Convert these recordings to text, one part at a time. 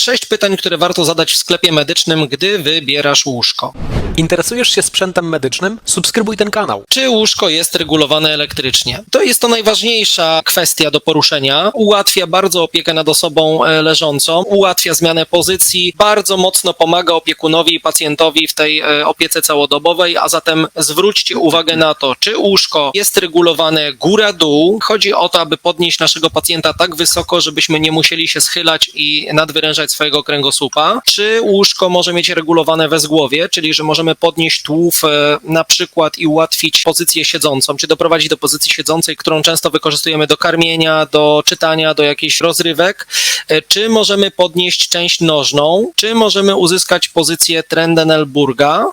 Sześć pytań, które warto zadać w sklepie medycznym, gdy wybierasz łóżko. Interesujesz się sprzętem medycznym? Subskrybuj ten kanał. Czy łóżko jest regulowane elektrycznie? To jest to najważniejsza kwestia do poruszenia. Ułatwia bardzo opiekę nad osobą e, leżącą, ułatwia zmianę pozycji, bardzo mocno pomaga opiekunowi i pacjentowi w tej e, opiece całodobowej, a zatem zwróćcie uwagę na to, czy łóżko jest regulowane góra-dół. Chodzi o to, aby podnieść naszego pacjenta tak wysoko, żebyśmy nie musieli się schylać i nadwyrężać swojego kręgosłupa. Czy łóżko może mieć regulowane wezgłowie, czyli że możemy podnieść tułów e, na przykład i ułatwić pozycję siedzącą, czy doprowadzić do pozycji siedzącej, którą często wykorzystujemy do karmienia, do czytania, do jakichś rozrywek, E, czy możemy podnieść część nożną, czy możemy uzyskać pozycję Trendenelburga.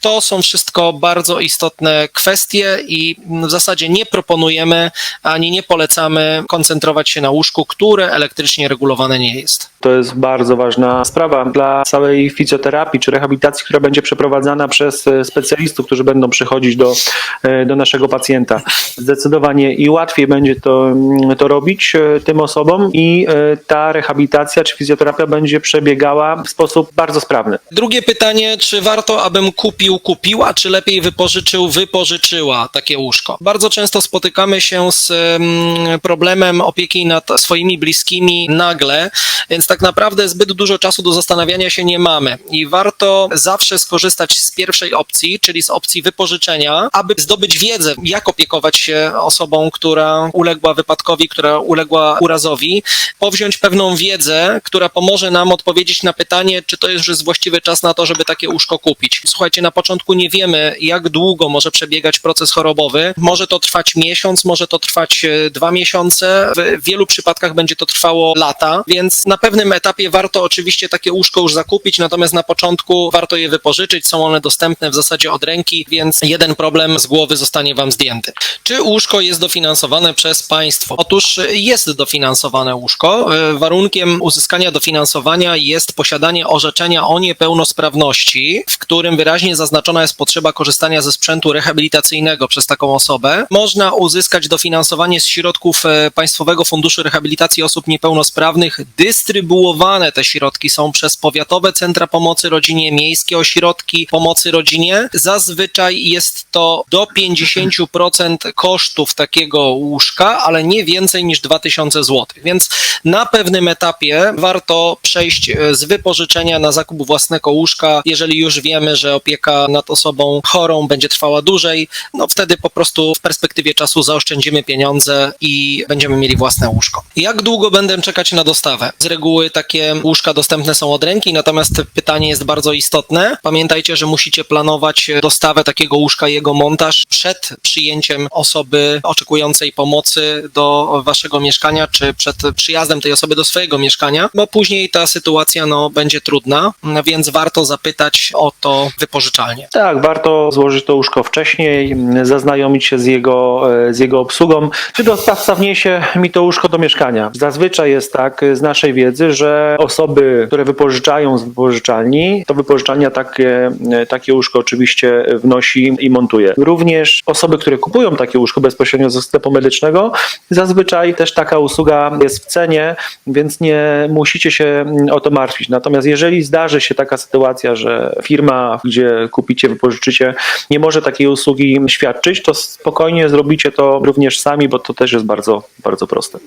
To są wszystko bardzo istotne kwestie i w zasadzie nie proponujemy ani nie polecamy koncentrować się na łóżku, które elektrycznie regulowane nie jest. To jest bardzo ważna sprawa dla całej fizjoterapii czy rehabilitacji, która będzie przeprowadzana przez e, specjalistów, którzy będą przychodzić do, e, do naszego pacjenta. Zdecydowanie i łatwiej będzie to, mm, to robić e, tym osobom i ta rehabilitacja czy fizjoterapia będzie przebiegała w sposób bardzo sprawny. Drugie pytanie, czy warto, abym kupił, kupiła, czy lepiej wypożyczył, wypożyczyła takie łóżko? Bardzo często spotykamy się z mm, problemem opieki nad swoimi bliskimi nagle, więc tak naprawdę zbyt dużo czasu do zastanawiania się nie mamy i warto zawsze skorzystać z pierwszej opcji, czyli z opcji wypożyczenia, aby zdobyć wiedzę, jak opiekować się osobą, która uległa wypadkowi, która uległa urazowi, powziąć pewną wiedzę, która pomoże nam odpowiedzieć na pytanie, czy to jest już właściwy czas na to, żeby takie łóżko kupić. Słuchajcie, na początku nie wiemy, jak długo może przebiegać proces chorobowy. Może to trwać miesiąc, może to trwać e, dwa miesiące. W wielu przypadkach będzie to trwało lata, więc na pewnym etapie warto oczywiście takie łóżko już zakupić, natomiast na początku warto je wypożyczyć. Są one dostępne w zasadzie od ręki, więc jeden problem z głowy zostanie Wam zdjęty. Czy łóżko jest dofinansowane przez państwo? Otóż e, jest dofinansowane łóżko. E, Warunkiem uzyskania dofinansowania jest posiadanie orzeczenia o niepełnosprawności, w którym wyraźnie zaznaczona jest potrzeba korzystania ze sprzętu rehabilitacyjnego przez taką osobę. Można uzyskać dofinansowanie z środków e, Państwowego Funduszu Rehabilitacji Osób Niepełnosprawnych. Dystrybuowane te środki są przez powiatowe centra pomocy rodzinie, miejskie ośrodki pomocy rodzinie. Zazwyczaj jest to do 50% kosztów takiego łóżka, ale nie więcej niż 2000 zł. Więc na pewnym etapie warto przejść e, z wypożyczenia na zakup własnego łóżka, jeżeli już wiemy, że opieka nad osobą chorą będzie trwała dłużej, no wtedy po prostu w perspektywie czasu zaoszczędzimy pieniądze i będziemy mieli własne łóżko. Jak długo będę czekać na dostawę? Z reguły takie łóżka dostępne są od ręki, natomiast pytanie jest bardzo istotne. Pamiętajcie, że musicie planować dostawę takiego łóżka jego montaż przed przyjęciem osoby oczekującej pomocy do waszego mieszkania, czy przed przyjazdem tej osoby do swojego mieszkania, bo później ta sytuacja no, będzie trudna, więc warto zapytać o to wypożyczalnie. Tak, warto złożyć to łóżko wcześniej, zaznajomić się z jego, e, z jego obsługą, czy dostawca wniesie mi to łóżko do mieszkania. Zazwyczaj jest tak z naszej wiedzy, że osoby, które wypożyczają z wypożyczalni, to wypożyczalnia takie, takie łóżko oczywiście wnosi i montuje. Również osoby, które kupują takie łóżko bezpośrednio ze sklepu medycznego, zazwyczaj też taka usługa jest w cenie, więc nie musicie się mm, o to martwić. Natomiast jeżeli zdarzy się taka sytuacja, że firma, gdzie kupicie, wypożyczycie, nie może takiej usługi świadczyć, to spokojnie zrobicie to również sami, bo to też jest bardzo, bardzo proste.